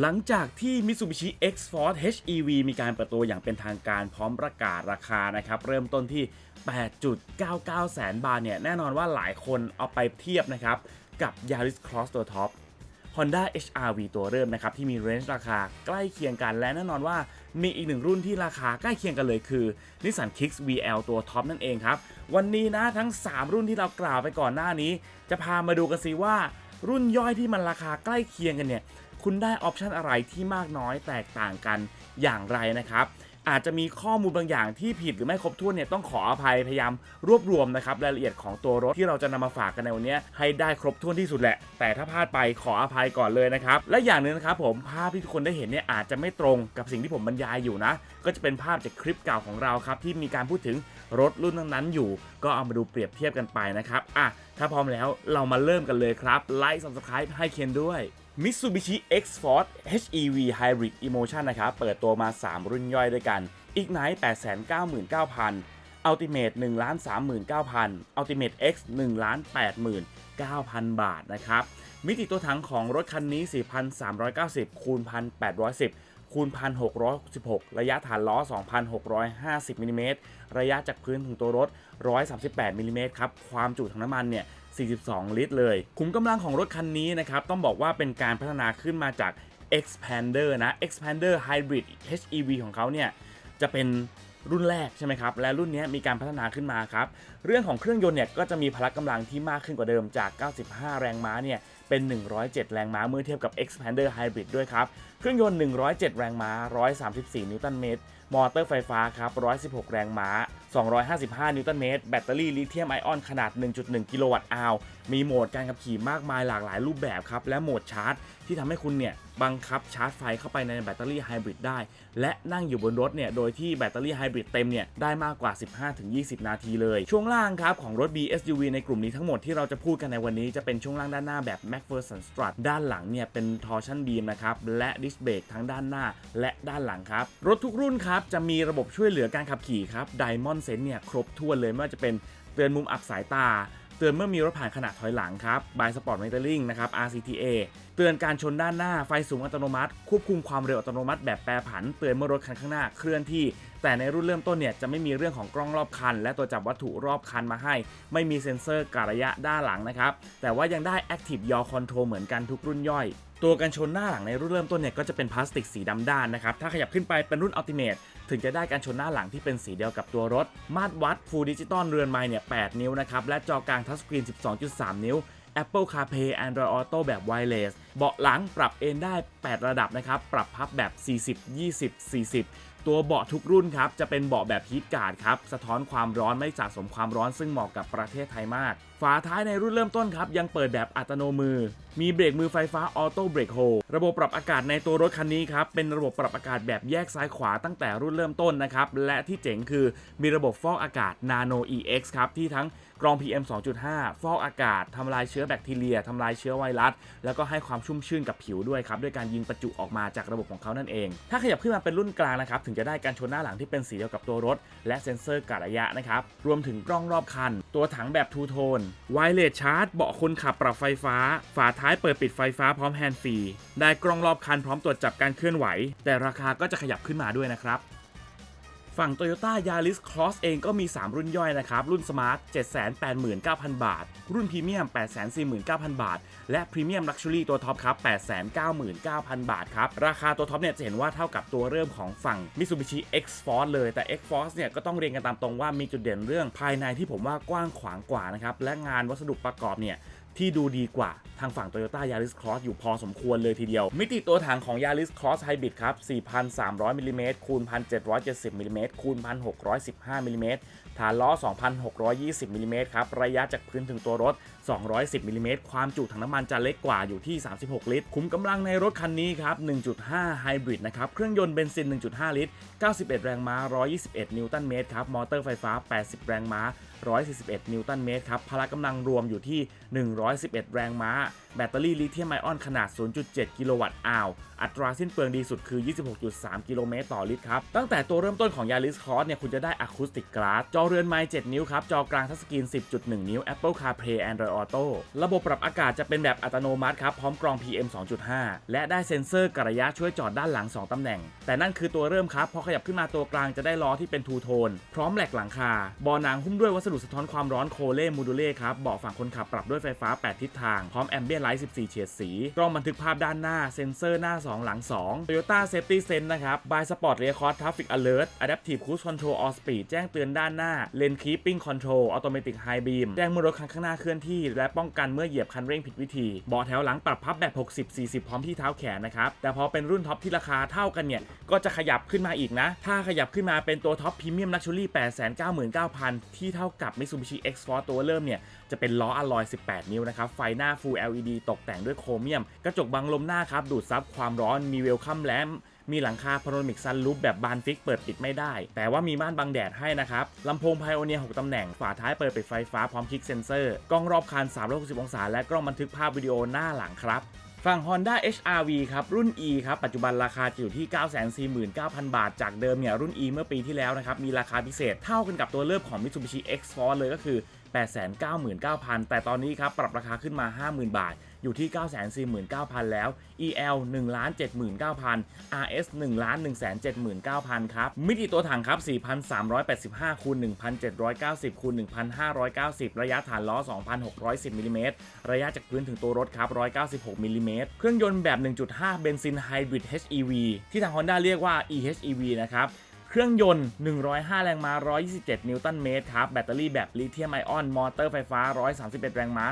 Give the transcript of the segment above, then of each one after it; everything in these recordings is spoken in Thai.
หลังจากที่ Mitsubishi X-Force HEV มีการเปิดตัวอย่างเป็นทางการพร้อมประกาศราคานะครับ เริ่มต้นที่ 8.99 แสนบาทเนี่ย แน่นอนว่าหลายคนเอาไปเทียบนะครับ กับ Yaris Cross ตัวท็อป Honda HR-V ตัวเริ่มนะครับ ที่มีเรนจ์ราคาใกล้เคียงกันและแน่นอนว่ามีอีกหนึ่งรุ่นที่ราคาใกล้เคียงกันเลยคือ Nissan Kicks VL ตัวท็อปนั่นเองครับ วันนี้นะทั้ง 3 รุ่นที่เรากล่าวไปก่อนหน้านี้ จะพามาดูกันสิว่ารุ่นย่อยที่มันราคาใกล้เคียงกันเนี่ย คุณได้ออปชันอะไรที่มากน้อยแตกต่างกันอย่างไรนะครับอาจจะมีข้อมูลบางอย่างที่ผิดหรือไม่ครบถ้วนเนี่ยต้องขออภัยพยายามรวบรวมนะครับรายละเอียดของตัวรถที่เราจะนำมาฝากกันในวันนี้ให้ได้ครบถ้วนที่สุดแหละ แต่ถ้าพลาดไปขออภัยก่อนเลยนะครับและอย่างหนึ่งนะครับผมภาพที่ทุกคนได้เห็นเนี่ยอาจจะไม่ตรงกับสิ่งที่ผมบรรยายอยู่นะ ก็จะเป็นภาพจากคลิปเก่าของเราครับที่มีการพูดถึงรถรุ่นนั้นๆอยู่ ก็เอามาดูเปรียบเทียบกันไปนะครับอะถ้าพร้อมแล้วเรามาเริ่มกันเลยครับไลค์ subscribe ให้เคนด้วย Mitsubishi X-Force HEV Hybrid Emotion นะครับ เปิดตัวมา 3 รุ่นย่อยด้วยกัน Ignite 899,000 Ultimate 139,000 Ultimate X 189,000 บาทนะครับ มิติตัวถังของรถคันนี้ 4,390 คูณ 1,810 คูณ 1,616 ระยะฐานล้อ 2,650มิลลิเมตรระยะจากพื้นถึงตัวรถ 138มิลลิเมตรครับ ความจุถังน้ำมันเนี่ย 42 ลิตรเลย ขุมกำลังของรถคันนี้นะครับ ต้องบอกว่าเป็นการพัฒนาขึ้นมาจาก Expander นะ Expander Hybrid HEV ของเขาเนี่ย จะเป็นรุ่นแรกใช่ไหมครับ และรุ่นนี้มีการพัฒนาขึ้นมาครับ เรื่องของเครื่องยนต์เนี่ยก็จะมีพละกำลังที่มากขึ้นกว่าเดิมจาก 95 แรงม้าเนี่ย เป็น 107 แรงม้าเมื่อเทียบกับ Expander Hybrid ด้วยครับ เครื่องยนต์ 107 แรงม้า 134 นิวตันเมตร มอเตอร์ไฟฟ้าครับ 116 แรงม้า 255 นิวตันเมตร แบตเตอรี่ลิเธียมไอออนขนาด 1.1 กิโลวัตต์อาวร์มีโหมดการขับขี่มากมายหลากหลายรูปแบบครับ และโหมดชาร์จ ที่ทำให้คุณเนี่ยบังคับชาร์จไฟเข้าไปในแบตเตอรี่ไฮบริดได้ และนั่งอยู่บนรถเนี่ย โดยที่แบตเตอรี่ไฮบริดเต็มเนี่ยได้มากกว่า 15-20 นาทีเลย ช่วงล่างครับของรถ BSUV ในกลุ่มนี้ทั้งหมดที่เราจะพูดกันในวันนี้จะเป็นช่วงล่างด้านหน้าแบบ MacPherson Strut ด้านหลังเนี่ยเป็น Torsion Beam นะครับและ Disc Brake ทั้งด้านหน้า และด้านหลังครับรถทุกรุ่นครับจะมีระบบช่วยเหลือการขับขี่ครับ Diamond Sense เนี่ยครบถ้วนเลยไม่ว่าจะเป็นเตือนมุมอับสายตา เตือนเมื่อมีรถผ่านขณะถอยหลังครับ By Sport Metering นะครับ RCTA เตือนการชนด้านหน้าไฟสูงอัตโนมัติ ควบคุมความเร็วอัตโนมัติแบบแปรผัน เตือนเมื่อรถคันข้างหน้าเคลื่อนที่ แต่ในรุ่นเริ่มต้นเนี่ยจะไม่มีเรื่องของกล้องรอบคัน และตัวจับวัตถุรอบคันมาให้ ไม่มีเซ็นเซอร์กะระยะด้านหลังนะครับแต่ว่ายังได้ Active Yaw Control เหมือนกันทุกรุ่นย่อย ตัวกันชนหน้าหลังในรุ่นเริ่มต้นเนี่ยก็จะเป็นพลาสติกสีดำด้านนะครับ ถ้าขยับขึ้นไปเป็นรุ่นอัลติเมทถึงจะได้กันชนหน้าหลังที่เป็นสีเดียวกับตัวรถ มาตรวัดฟูลดิจิตอลเรือนไม้เนี่ย 8 นิ้วนะครับ และจอกลางทัชสกรีน 12.3 นิ้ว Apple CarPlay Android Auto แบบ Wireless เบาะหลังปรับเอนได้ 8 ระดับนะครับ ปรับพับแบบ 40 20 40 ตัวเบาะทุกรุ่นครับ จะเป็นเบาะแบบฮีทการ์ดครับ สะท้อนความร้อนไม่สะสมความร้อนซึ่งเหมาะกับประเทศไทยมาก ฝาท้ายในรุ่นเริ่มต้นครับ ยังเปิดแบบอัตโนมือ มีเบรกมือไฟฟ้าออโต้เบรกโฮระบบปรับอากาศในตัวรถคันนี้ครับ เป็นระบบปรับอากาศแบบแยกซ้ายขวาตั้งแต่รุ่นเริ่มต้นนะครับ และที่เจ๋งคือมีระบบฟอกอากาศ Nano EX ครับที่ทั้ง กรอง PM 2.5 ฟอกอากาศทำลายเชื้อแบคทีเรียทำลายเชื้อไวรัส แล้วก็ให้ความชุ่มชื่นกับผิวด้วยครับ ด้วยการยิงประจุออกมาจากระบบของเขานั่นเอง ถ้าขยับขึ้นมาเป็นรุ่นกลางนะครับ ถึงจะได้การชนหน้าหลังที่เป็นสีเดียวกับตัวรถ และเซ็นเซอร์กะระยะนะครับ รวมถึงกล้องรอบคัน ตัวถังแบบทูโทนไวเลสชาร์จเบาะคนขับปรับไฟฟ้า ฝาท้ายเปิดปิดไฟฟ้าพร้อมแฮนด์ฟรีได้กล้องรอบคันพร้อมตรวจจับการเคลื่อนไหว แต่ราคาก็จะขยับขึ้นมาด้วยนะครับ ฝั่ง Toyota Yaris Cross เองก็มี 3 รุ่นย่อยนะครับ รุ่น Smart 789,000 บาท รุ่น Premium 849,000 บาท และ Premium Luxury ตัวท็อปครับ 899,000 บาทครับ ราคาตัวท็อปเนี่ยจะเห็นว่าเท่ากับตัวเริ่มของฝั่ง Mitsubishi X-Force เลยแต่ X-Force เนี่ยก็ต้องเรียนกันตามตรงว่ามีจุดเด่นเรื่องภายในที่ผมว่ากว้างขวางกว่านะครับและงานวัสดุประกอบเนี่ย ที่ดูดีกว่าทางฝั่ง Toyota Yaris Cross อยู่พอสมควรเลยทีเดียว มิติตัวถังของ Yaris Cross Hybrid ครับ 4,300มิลลิเมตรคูณ 1,770มิลลิเมตรคูณ 1,615มิลลิเมตรฐานล้อ 2,620มิลลิเมตรครับ ระยะจากพื้นถึงตัวรถ 210มิลิเมตรความจุถังน้ำมันจะเล็กกว่าอยู่ที่ 36 ลิตร คุ้มกำลังในรถคันนี้ครับ 1.5 Hybrid นะครับ เครื่องยนต์เบนซิน 1.5 ลิตร 91 แรงม้า 121 นิวตันเมตรครับ มอเตอร์ไฟฟ้า 80 แรงม้า 141 นิวตันเมตรครับ พละกำลังรวมอยู่ที่ 111 แรงม้า แบตเตอรี่ลิเธียมไอออนขนาด 0.7 กิโลวัตต์อาวอัตราสิ้นเปลืองดีสุดคือ 26.3 กิโลเมตรต่อลิตรครับ ตั้งแต่ตัวเริ่มต้นของ Yaris Cross เนี่ยคุณจะได้ Acoustic Glass จอเรือนไม้ 7 นิ้วครับจอกลางทัชสกรีน 10.1 นิ้ว Apple CarPlay Android Android Auto ระบบปรับอากาศจะเป็นแบบอัตโนมัติครับ พร้อมกรอง PM 2.5 และได้เซ็นเซอร์กระยะช่วยจอดด้านหลัง 2 ตำแหน่ง แต่นั่นคือตัวเริ่มครับ พอขยับขึ้นมาตัวกลางจะได้ล้อที่เป็นทูโทน พร้อมแหลกหลังคาเบาะหนังหุ้มด้วยวัสดุสะท้อนความร้อนโคเล่มูดูเล่ครับเบาะฝั่งคนขับปรับด้วยไฟฟ้า 8 ทิศทาง พร้อมแอมเบียนไลท์14 เฉดสี กล้องบันทึกภาพด้านหน้า เซ็นเซอร์หน้า 2 หลัง 2 Toyota Safety Sense นะครับ By Sport Record Traffic Alert Adaptive Cruise Control All Speed แจ้งเตือนด้านหน้า Lane Keeping Control Automatic High Beam แจ้งเมื่อรถคันข้างหน้าเคลื่อนที่และป้องกันเมื่อเหยียบคันเร่งผิดวิธีเบาะแถวหลังปรับพับแบบ 60-40 พร้อมที่เท้าแขนนะครับ แต่พอเป็นรุ่นท็อปที่ราคาเท่ากันเนี่ย ก็จะขยับขึ้นมาอีกนะ ถ้าขยับขึ้นมาเป็นตัวท็อปพรีเมียมลักชัวรี่899,000 ที่เท่ากับ Mitsubishi X-Force ตัวเริ่มเนี่ย จะเป็นล้ออลลอย 18 นิ้วนะครับ ไฟหน้า Full LED ตกแต่งด้วยโครเมียม กระจกบังลมหน้าครับ ดูดซับความร้อน มีเวลคัมแลม มีหลังคาพาโนรามิกซันรูฟแบบบานฟิกเปิดปิดไม่ได้ แต่ว่ามีม่านบังแดดให้นะครับลำโพงไพโอเนีย6ตำแหน่ง ฝาท้ายเปิดปิดไฟฟ้าพร้อมคลิกเซนเซอร์ กล้องรอบคัน 360 องศา และกล้องบันทึกภาพวิดีโอหน้าหลังครับฝั่ง Honda HRV ครับ รุ่น E ครับ ปัจจุบันราคาจะอยู่ที่ 949,000 บาท จากเดิมเนี่ย รุ่น E เมื่อปีที่แล้วนะครับ มีราคาพิเศษเท่ากันกับตัวเริ่มของ Mitsubishi X-Force เลยก็คือ 899,000 แต่ตอนนี้ครับปรับราคาขึ้นมา 50,000 บาท อยู่ที่ 949,000 แล้ว EL 1,79,000 RS 1,179,000 ครับ มิติตัวถังครับ 4,385คูณ1,790คูณ1,590 ระยะฐานล้อ 2,610มิลลิเมตรระยะจากพื้นถึงตัวรถครับ 196มิลลิเมตรเครื่องยนต์แบบ 1.5 เบนซินไฮบริด HEV ที่ทาง Honda เรียกว่า eHEV นะครับ เครื่องยนต์ 105 แรงม้า 127 นิวตันเมตรครับ แบตเตอรี่แบบลิเธียมไอออน มอเตอร์ไฟฟ้า 131 แรงม้า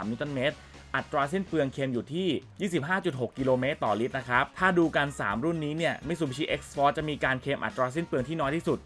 253 นิวตันเมตร อัตราสิ้นเปลืองเค็มอยู่ที่ 25.6 กิโลเมตรต่อลิตรนะครับ ถ้าดูกัน 3 รุ่นนี้เนี่ย Mitsubishi X-For จะมีการเค็มอัตราสิ้นเปลืองที่น้อยที่สุด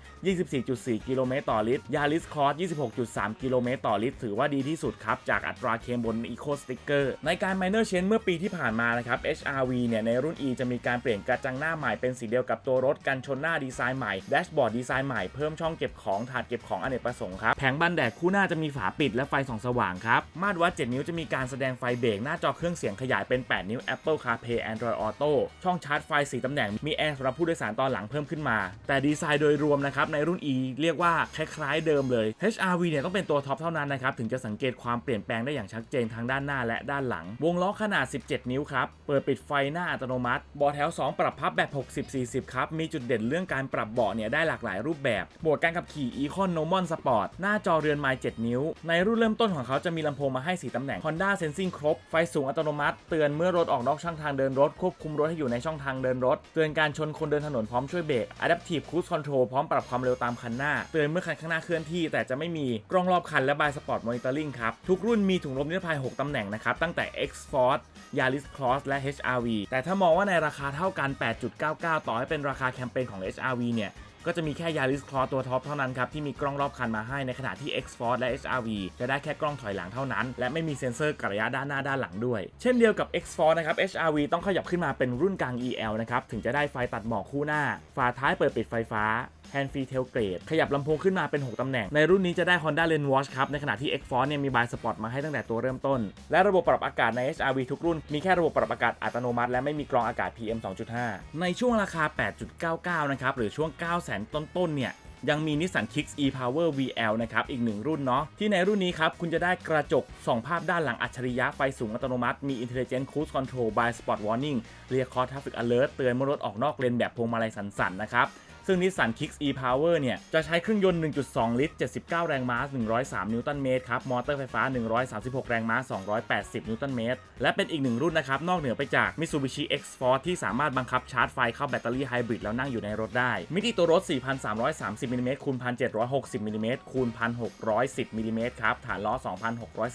24.4 กิโลเมตรต่อลิตร Yaris Cross 26.3 กิโลเมตรต่อลิตร ถือว่าดีที่สุดครับ จากอัตราเค็มบน Eco Sticker ในการ Minor Change เมื่อปีที่ผ่านมานะครับ HRV เนี่ยในรุ่น E จะมีการเปลี่ยนกระจังหน้าใหม่เป็นสีเดียวกับตัวรถกันชนหน้าดีไซน์ใหม่แดชบอร์ดดีไซน์ใหม่เพิ่มช่องเก็บของถาดเก็บของอเนกประสงค์ครับแผงบันแดดคู่หน้าจะมีฝาปิดและไฟส่องสว่างครับมาตรวัด 7 นิ้วจะมีการแสดงไฟเบรกหน้าจอเครื่องเสียงขยายเป็น 8 นิ้ว Apple CarPlay Android Auto ช่องชาร์จไฟ 4 ตำแหน่งมีแอร์สำหรับผู้โดยสารตอนหลังเพิ่มขึ้นมา แต่ดีไซน์โดยรวมนะครับในรุ่น E เรียกว่าคล้ายๆเดิมเลย HRV เนี่ยต้องเป็นตัวท็อปเท่านั้นนะครับถึงจะสังเกตความเปลี่ยนแปลงได้อย่างชัดเจนทั้งด้านหน้าและด้านหลัง วงล้อขนาด 17 นิ้วครับเปิดปิดไฟหน้าอัตโนมัติเบาะแถว 2 ปรับพับแบบ 60-40 ครับมีจุดเด่นเรื่องการปรับเบาะเนี่ยได้หลากหลายรูปแบบโหมดการขับขี่ Econ Normal Sport หน้าจอเรือนไม้7นิ้ว ในรุ่นเริ่มต้นของเขาจะมีลำโพงมาให้ 4ตำแหน่ง Honda Sensing ครบ ไฟสูงอัตโนมัติ เตือนเมื่อรถออกนอกช่องทางเดินรถ ควบคุมรถให้อยู่ในช่องทางเดินรถ เตือนการชนคนเดินถนนพร้อมช่วยเบรก Adaptive Cruise Control พร้อมปรับความเร็วตามคันหน้า เตือนเมื่อคันข้างหน้าเคลื่อนที่ แต่จะไม่มีกล้องรอบคันและ By Sport Monitoring ครับ ทุกรุ่นมีถุงลมนิรภัย 6 ตำแหน่งนะครับ ตั้งแต่ X Force Yaris Cross และ HRV แต่ถ้ามองว่าในราคาเท่ากัน 8.99 ต่อให้เป็นราคาแคมเปญของ HRV เนี่ย ก็จะมีแค่ Yaris Cross ตัวท็อปเท่านั้นครับที่มีกล้องรอบคันมาให้ในขณะที่ X Force และ HRV จะได้แค่กล้องถอยหลังเท่านั้น และไม่มีเซ็นเซอร์กระยะด้านหน้าด้านหลังด้วย เช่นเดียวกับ X Force นะครับ HRV ต้องขยับขึ้นมาเป็นรุ่นกลาง EL นะครับถึงจะได้ไฟตัดหมอกคู่หน้า ฝาท้ายเปิดปิดไฟฟ้าแฮนด์ฟรีเทลเกรดขยับลำโพงขึ้นมาเป็น 6 ตำแหน่ง ในรุ่นนี้จะได้ Honda Lane Watch ครับ ในขณะที่ X Force เนี่ยมีบายสปอร์ตมาให้ตั้งแต่ตัวเริ่มต้น และระบบปรับอากาศใน HRV ทุกรุ่น มีแค่ระบบปรับอากาศอัตโนมัติและไม่มีกรองอากาศ PM 2.5 ในช่วงราคา 8.99 นะครับ หรือช่วงต้นๆเนี่ยยังมี Nissan Kicks e-Power VL นะครับ อีกหนึ่งรุ่นเนาะที่ในรุ่นนี้ครับ คุณจะได้กระจกส่องภาพด้านหลังอัจฉริยะไฟสูงอัตโนมัติ มี Intelligent Cruise Control by Spot Warning Rear Traffic Alert เตือนเมื่อรถออกนอกเลนแบบพวงมาลัยสันๆนะครับ ซึ่ง Nissan Kicks e-Power เนี่ย จะใช้เครื่องยนต์ 1.2 ลิตร 79 แรงม้า 103 นิวตันเมตรครับ มอเตอร์ไฟฟ้า 136 แรงม้า 280 นิวตันเมตร และเป็นอีกหนึ่งรุ่นนะครับ นอกเหนือไปจาก Mitsubishi X-Force ที่สามารถบังคับชาร์จไฟเข้าแบตเตอรี่ไฮบริดแล้วนั่งอยู่ในรถได้ มิติตัวรถ 4,330มิลลิเมตรคูณ1,760มิลลิเมตรคูณ1,610มิลลิเมตรครับ ฐานล้อ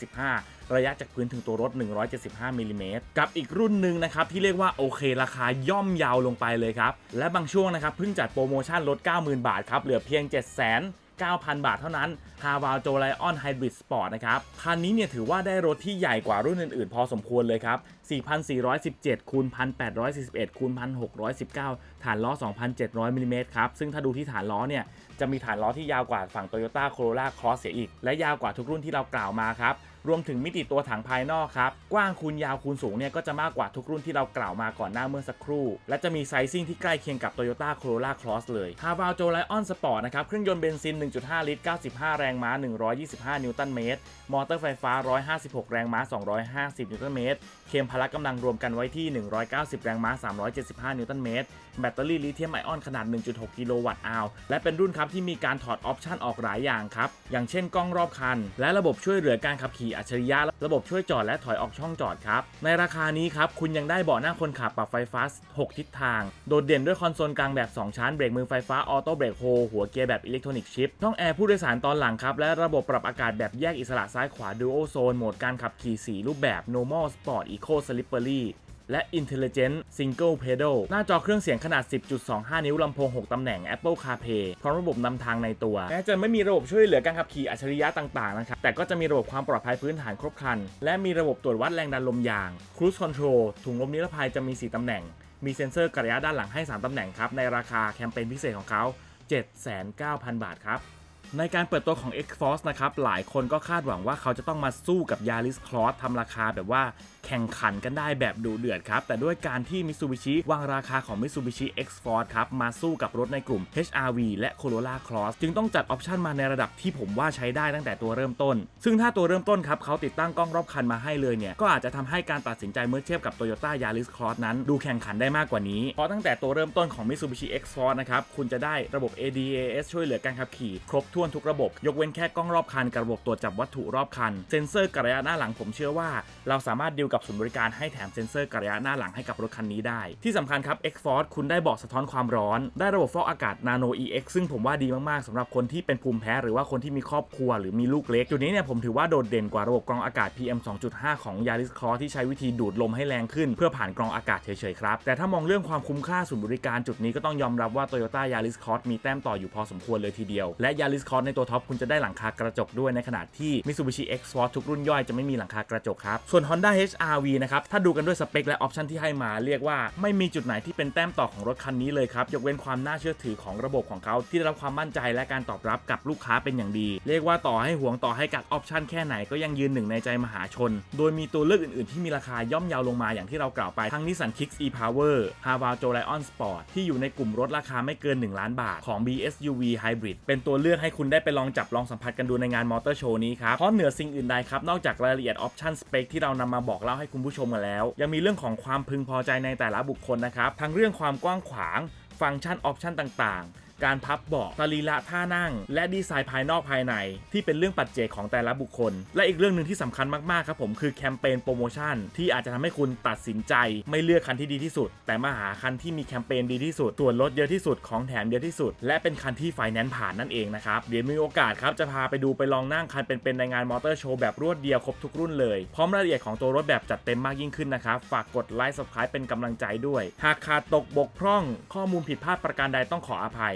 2,615ระยะจากพื้นถึงตัวรถ 175มิลลิเมตรกับอีกรุ่นหนึ่งนะครับที่เรียกว่าโอเค ราคาย่อมเยาวลงไปเลยครับ และบางช่วงนะครับเพิ่งจัดโปรโมชั่นลด 90,000 บาทครับเหลือเพียง 7 0 0 0 9,000 บาทเท่านั้น h a v a l j o l i o n Hybrid Sport นะครับ คันนี้เนี่ยถือว่าได้รถที่ใหญ่กว่ารุ่นอื่นๆ พอสมควรเลยครับ 4,417คูณ1,811คูณ1,619 ฐานล้อ 2,700มิลิเมตรครับ ซึ่งถ้าดูที่ฐานล้อเนี่ย จะมีฐานล้อที่ยาวกว่าฝั่ง Toyota Corolla Cross เสียอีก และยาวกว่าทุกรุ่นที่เรากล่าวมาครับ รวมถึงมิติตัวถังภายนอกครับ กว้างคูณยาวคูณสูงเนี่ยก็จะมากกว่าทุกรุ่นที่เรากล่าวมาก่อนหน้าเมื่อสักครู่ และจะมีไซซิ่งที่ใกล้เคียงกับ Toyota Corolla Cross เลย h a v a l j o Lion Sport นะครับ เครื่องยนต์เบนซิน 1.5 ลิตร 95 แรงม้า 125 นิวตันเมตร มอเตอร์ไฟฟ้า 156 แรงม้า 250 นิวตันเมตรเคมพละกำลังรวมกันไว้ที่ 190 แรงม้า 375 นิวตันเมตร แบตเตอรี่ลิเธียมไอออนขนาด 1.6 กิโลวัตต์อาวและเป็นรุ่นครับที่มีการถอดออปชันออกหลายอย่างครับ อย่างเช่นกล้องรอบคัน และระบบช่วยเหลือการขับขี่อัจฉริยะระบบช่วยจอดและถอยออกช่องจอดครับ ในราคานี้ครับ คุณยังได้เบาะนั่งคนขับปรับไฟฟ้า 6 ทิศทาง โดดเด่นด้วยคอนโซลกลางแบบ 2 ชั้นเบรกมือไฟฟ้าออโต้เบรกโฮหัวเกียร์แบบอิเล็กทรอนิกส์ชิปช่องแอร์ผู้โดยสารตอนหลังครับ และระบบปรับอากาศแบบแยกอิสระซ้ายขวาดูโอโซนโหมดการขับขี่4รูปแบบ Normal Sport Eco Slippery และ Intelligent Single Pedal หน้าจอเครื่องเสียงขนาด 10.25 นิ้วลำโพง 6 ตำแหน่ง Apple CarPlay พร้อมระบบนำทางในตัวแม้จะไม่มีระบบช่วยเหลือการขับขี่อัจฉริยะต่างๆนะครับ แต่ก็จะมีระบบความปลอดภัยพื้นฐานครบครัน และมีระบบตรวจวัดแรงดันลมยาง Cruise Control ถุงลมนิรภัยจะมี 4 ตำแหน่ง มีเซ็นเซอร์กระยะด้านหลังให้ 3 ตำแหน่งครับในราคาแคมเปญพิเศษของเขา 7,900บาทครับ ในการเปิดตัวของ X-Force นะครับ หลายคนก็คาดหวังว่าเขาจะต้องมาสู้กับ Yaris Cross ทำราคาแบบว่าแข่งขันกันได้แบบดุเดือดครับ แต่ด้วยการที่ Mitsubishi วางราคาของ Mitsubishi X-Force ครับ มาสู้กับรถในกลุ่ม HRV และ Corolla Cross จึงต้องจัดออปชันมาในระดับที่ผมว่าใช้ได้ตั้งแต่ตัวเริ่มต้น ซึ่งถ้าตัวเริ่มต้นครับเขาติดตั้งกล้องรอบคันมาให้เลยเนี่ย ก็อาจจะทำให้การตัดสินใจเมื่อเทียบกับ Toyota Yaris Cross นั้น ดูแข่งขันได้มากกว่านี้ เพราะตั้งแต่ตัวเริ่มต้นของ Mitsubishi X-Force นะครับคุณจะได้ระบบ ADAS ช่วยเหลือการขับขี่ครบถ้วนทุกระบบ ยกเว้นแค่กล้องรอบคันกับระบบตรวจจับวัตถุรอบคัน เซ็นเซอร์กระยะหน้าหลังผมเชื่อว่า เราสามารถดีลกับศูนย์บริการให้แถมเซ็นเซอร์กระยะหน้าหลังให้กับรถคันนี้ได้ ที่สำคัญครับ X-Force คุณได้เบอกสะท้อนความร้อน ได้ระบบฟอกอากาศ Nano EX ซึ่งผมว่าดีมากๆสำหรับคนที่เป็นภูมิแพ้หรือว่าคนที่มีครอบครัวหรือมีลูกเล็กจุดนี้เนี่ยผมถือว่าโดดเด่นกว่าระบบกรองอากาศ PM 2.5 ของ Yaris Cross ที่ใช้วิธีดูดลมให้แรงขึ้น เพื่อผ่านกรองอากาศเฉยๆครับแต่ถ้ามองเรื่องความคุ้มค่าศูนย์บริการจุดนี้ก็ต้องยอมรับว่า Toyota Yaris Cross มีแต้มต่ออยู่พอสมควรเลยทีเดียวและ Yaris Cross ในตัวท็อปคุณจะได้หลังคากระจกด้วยในขณะที่ Mitsubishi X-Force ทุกรุ่นย่อยจะไม่มีหลังคากระจกครับ ส่วน Honda HR-V นะครับถ้าดูกันด้วยสเปคและออปชันที่ให้มาเรียกว่าไม่มีจุดไหนที่เป็นแต้มต่อของรถคันนี้เลยครับ ยกเว้นความน่าเชื่อถือของระบบของเขาที่ได้รับความมั่นใจและการตอบรับกับลูกค้าเป็นอย่างดี เรียกว่าต่อให้ห่วงต่อให้กักออปชันแค่ไหนก็ยังยืนหนึ่งในใจมหาชน โดยมีตัวเลือกอื่นๆ ที่มีราคาย่อมเยาวลงมาอย่างที่เรากล่าวไปทั้ง Nissan Kicks e-Power h a v a l j o Lion Sport ที่อยู่ในกลุ่มรถราคาไม่เกิน 1 ล้านบาทของ BSUV Hybrid เป็นตัวเลือกให้คุณุณได้ไปลองจับลองสัมผัสกันดูในงานมอเตอร์โชว์นี้ครับ เพราะเหนือสิ่งอื่นใดครับ นอกจากรายละเอียดออปชันสเปคที่เรานำมาบอกเล่าให้คุณผู้ชมกันแล้ว ยังมีเรื่องของความพึงพอใจในแต่ละบุคคลนะครับ ทั้งเรื่องความกว้างขวาง ฟังก์ชันออปชันต่างๆ การพับเบาะสรีระท่านั่ง และดีไซน์ภายนอกภายใน ที่เป็นเรื่องปัจเจกของแต่ละบุคคล และอีกเรื่องหนึ่งที่สำคัญมากๆครับผมคือแคมเปญโปรโมชั่นที่อาจจะทำให้คุณตัดสินใจ ไม่เลือกคันที่ดีที่สุด แต่มาหาคันที่มีแคมเปญดีที่สุดส่วนลดเยอะที่สุดของแถมเยอะที่สุด และเป็นคันที่ไฟแนนซ์ผ่านนั่นเองนะครับเดี๋ยวมีโอกาสครับจะพาไปดูไปลองนั่งคันเป็นๆในงานมอเตอร์โชว์แบบรวดเดียวครบทุกรุ่นเลยพร้อมรายละเอียดของตัวรถแบบจัดเต็มมากยิ่งขึ้นนะครับฝากกดไลค์ subscribe เป็นกำลังใจด้วย หากขาดตกบกพร่อง ข้อมูลผิดพลาดประการใดต้องขออภัย